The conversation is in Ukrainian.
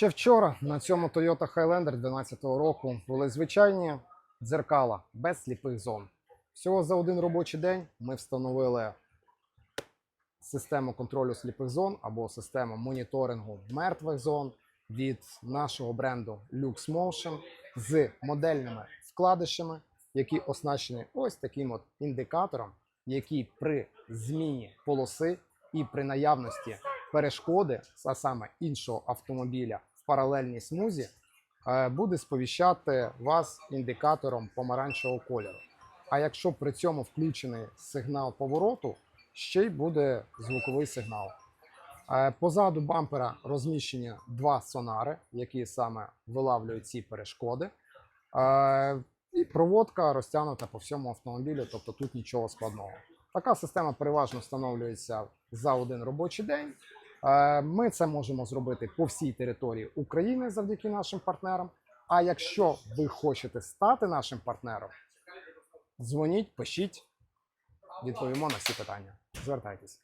Ще вчора на цьому Toyota Highlander 2012 року були звичайні дзеркала без сліпих зон. Всього за один робочий день ми встановили систему контролю сліпих зон або систему моніторингу мертвих зон від нашого бренду Lux Motion з модельними вкладишами, які оснащені ось таким от індикатором, який при зміні полоси і при наявності перешкоди, а саме іншого автомобіля паралельній смузі, е, буде сповіщати вас індикатором помаранчевого кольору. А якщо при цьому включений сигнал повороту, ще й буде звуковий сигнал. Е, Позаду бампера розміщені два сонари, які саме вилавлюють ці перешкоди. Е, І проводка розтягнута по всьому автомобілю, тобто тут нічого складного. Така система переважно встановлюється за один робочий день. Е, Ми це можемо зробити по всій території України завдяки нашим партнерам. А якщо ви хочете стати нашим партнером, дзвоніть, пишіть, відповімо на всі питання. Звертайтесь.